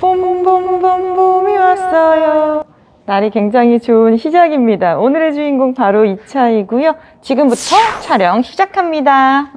봄봄봄 봄이 왔어요. 날이 굉장히 좋은 시작입니다. 오늘의 주인공 바로 이 차이고요. 지금부터 촬영 시작합니다.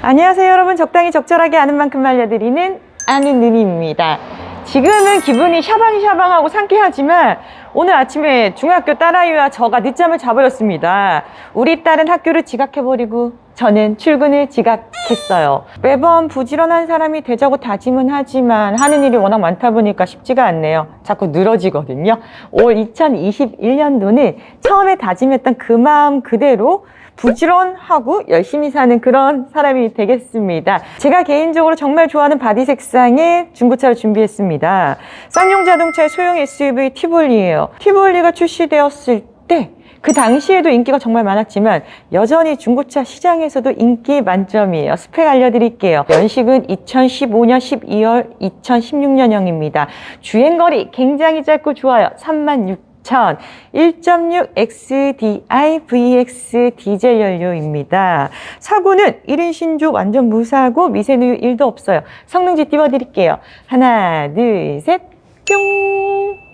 안녕하세요 여러분 적당히 적절하게 아는 만큼 알려드리는 아는 눈입니다 지금은 기분이 샤방샤방하고 상쾌하지만 오늘 아침에 중학교 딸아이와 저가 늦잠을 자버렸습니다 우리 딸은 학교를 지각해버리고 저는 출근을 지각했어요 매번 부지런한 사람이 되자고 다짐은 하지만 하는 일이 워낙 많다 보니까 쉽지가 않네요 자꾸 늘어지거든요 올 2021년도는 처음에 다짐했던 그 마음 그대로 부지런하고 열심히 사는 그런 사람이 되겠습니다. 제가 개인적으로 정말 좋아하는 바디 색상의 중고차를 준비했습니다. 쌍용 자동차의 소형 SUV 티볼리예요. 티볼리가 출시되었을 때 그 당시에도 인기가 정말 많았지만 여전히 중고차 시장에서도 인기 만점이에요. 스펙 알려드릴게요. 연식은 2015년 12월 2016년형입니다. 주행거리 굉장히 짧고 좋아요. 3만 6 2000 1.6 XDI VX 디젤 연료입니다. 사고는 1인 신조 완전 무사고 미세누유 1도 없어요. 성능지 띄워드릴게요. 하나, 둘, 셋, 뿅!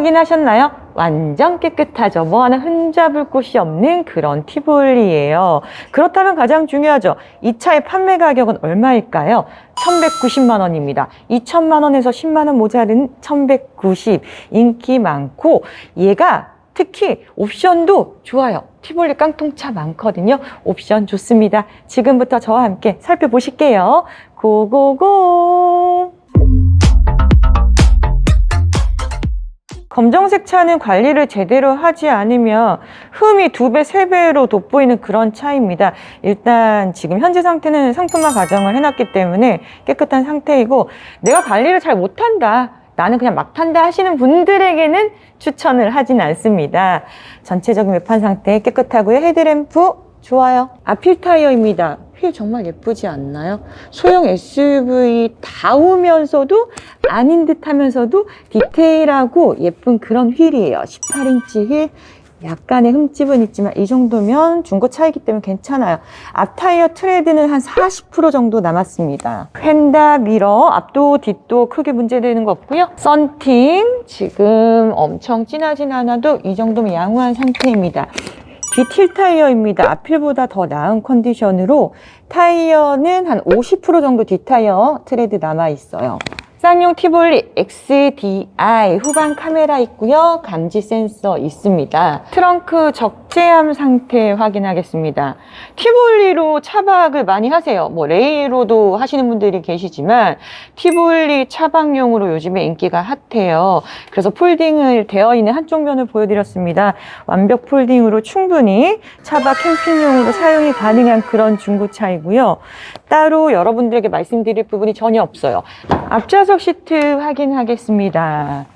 확인하셨나요? 완전 깨끗하죠. 뭐 하나 흠잡을 곳이 없는 그런 티볼리예요. 그렇다면 가장 중요하죠. 이 차의 판매 가격은 얼마일까요? 1190만 원입니다. 2천만 원에서 10만 원 모자른 1190. 인기 많고 얘가 특히 옵션도 좋아요. 티볼리 깡통차 많거든요. 옵션 좋습니다. 지금부터 저와 함께 살펴보실게요. 고고고! 검정색 차는 관리를 제대로 하지 않으면 흠이 두 배, 세 배로 돋보이는 그런 차입니다. 일단 지금 현재 상태는 상품화 과정을 해놨기 때문에 깨끗한 상태이고 내가 관리를 잘 못한다. 나는 그냥 막 탄다 하시는 분들에게는 추천을 하진 않습니다. 전체적인 외판 상태 깨끗하고요. 헤드램프 좋아요. 아필 타이어입니다. 휠 정말 예쁘지 않나요? 소형 SUV 다우면서도 아닌 듯 하면서도 디테일하고 예쁜 그런 휠이에요. 18인치 휠. 약간의 흠집은 있지만 이 정도면 중고 차이기 때문에 괜찮아요. 앞 타이어 트레드는 한 40% 정도 남았습니다. 휀다 미러 앞도 뒷도 크게 문제되는 거 없고요. 썬팅 지금 엄청 진하진 않아도 이 정도면 양호한 상태입니다. 뒤틸 타이어입니다. 앞휠보다 더 나은 컨디션으로 타이어는 한 50% 정도 뒷타이어 트레드 남아 있어요. 쌍용 티볼리 XDI 후방 카메라 있고요. 감지 센서 있습니다. 트렁크 적재함 상태 확인하겠습니다. 티볼리로 차박을 많이 하세요. 뭐 레이로도 하시는 분들이 계시지만 티볼리 차박용으로 요즘에 인기가 핫해요. 그래서 폴딩을 되어 있는 한쪽 면을 보여드렸습니다. 완벽 폴딩으로 충분히 차박 캠핑용으로 사용이 가능한 그런 중고차이고요. 따로 여러분들에게 말씀드릴 부분이 전혀 없어요. 앞좌석 시트 확인하겠습니다.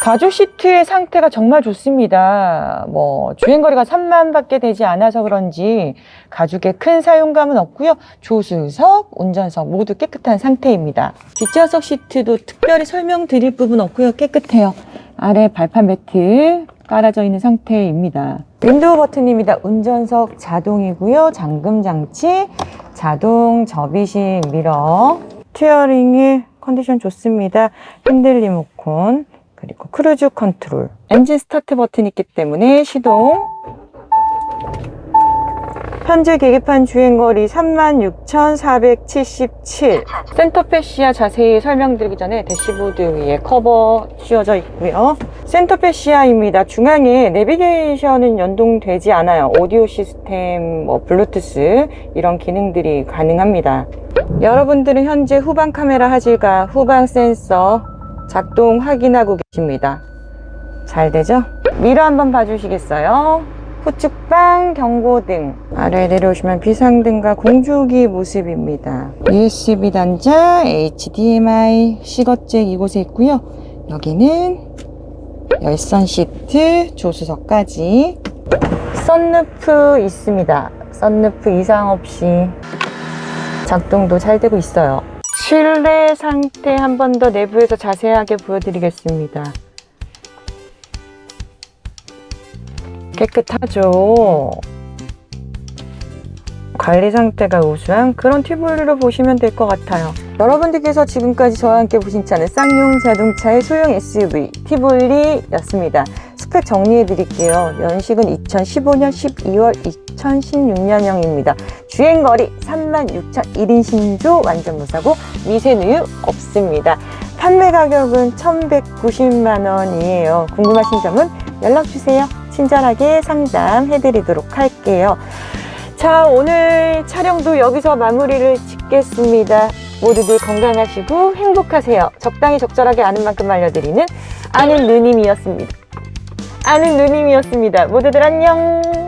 가죽 시트의 상태가 정말 좋습니다. 뭐 주행거리가 3만 밖에 되지 않아서 그런지 가죽에 큰 사용감은 없고요. 조수석, 운전석 모두 깨끗한 상태입니다. 뒷좌석 시트도 특별히 설명드릴 부분 없고요. 깨끗해요. 아래 발판 매트 깔아져 있는 상태입니다. 윈도우 버튼입니다. 운전석 자동이고요. 잠금 장치, 자동 접이식 미러, 스티어링의 컨디션 좋습니다. 핸들 리모컨, 그리고 크루즈 컨트롤. 엔진 스타트 버튼 있기 때문에 시동. 현재 계기판 주행거리 36,477. 센터페시아 자세히 설명드리기 전에 대시보드 위에 커버 씌워져 있고요. 센터페시아입니다. 중앙에 내비게이션은 연동되지 않아요. 오디오 시스템, 뭐 블루투스 이런 기능들이 가능합니다. 여러분들은 현재 후방 카메라 화질과 후방 센서 작동 확인하고 계십니다. 잘 되죠? 미러 한번 봐주시겠어요? 후측방 경고등 아래 내려오시면 비상등과 공주기 모습입니다. USB 단자, HDMI, 시거잭 이곳에 있고요. 여기는 열선 시트, 조수석까지 썬루프 있습니다. 썬루프 이상 없이 작동도 잘 되고 있어요. 실내 상태 한 번 더 내부에서 자세하게 보여드리겠습니다. 깨끗하죠? 관리 상태가 우수한 그런 튜브로 보시면 될 것 같아요. 여러분들께서 지금까지 저와 함께 보신 차는 쌍용 자동차의 소형 SUV 티볼리였습니다. 스펙 정리해 드릴게요. 연식은 2015년 12월 2016년형입니다. 주행거리 36,000 1인 신조 완전 무사고 미세누유 없습니다. 판매 가격은 1,190만 원이에요. 궁금하신 점은 연락 주세요. 친절하게 상담해 드리도록 할게요. 자, 오늘 촬영도 여기서 마무리를 짓겠습니다. 모두들 건강하시고 행복하세요. 적당히 적절하게 아는 만큼 알려드리는 아는 누님이었습니다. 아는 누님이었습니다. 모두들 안녕!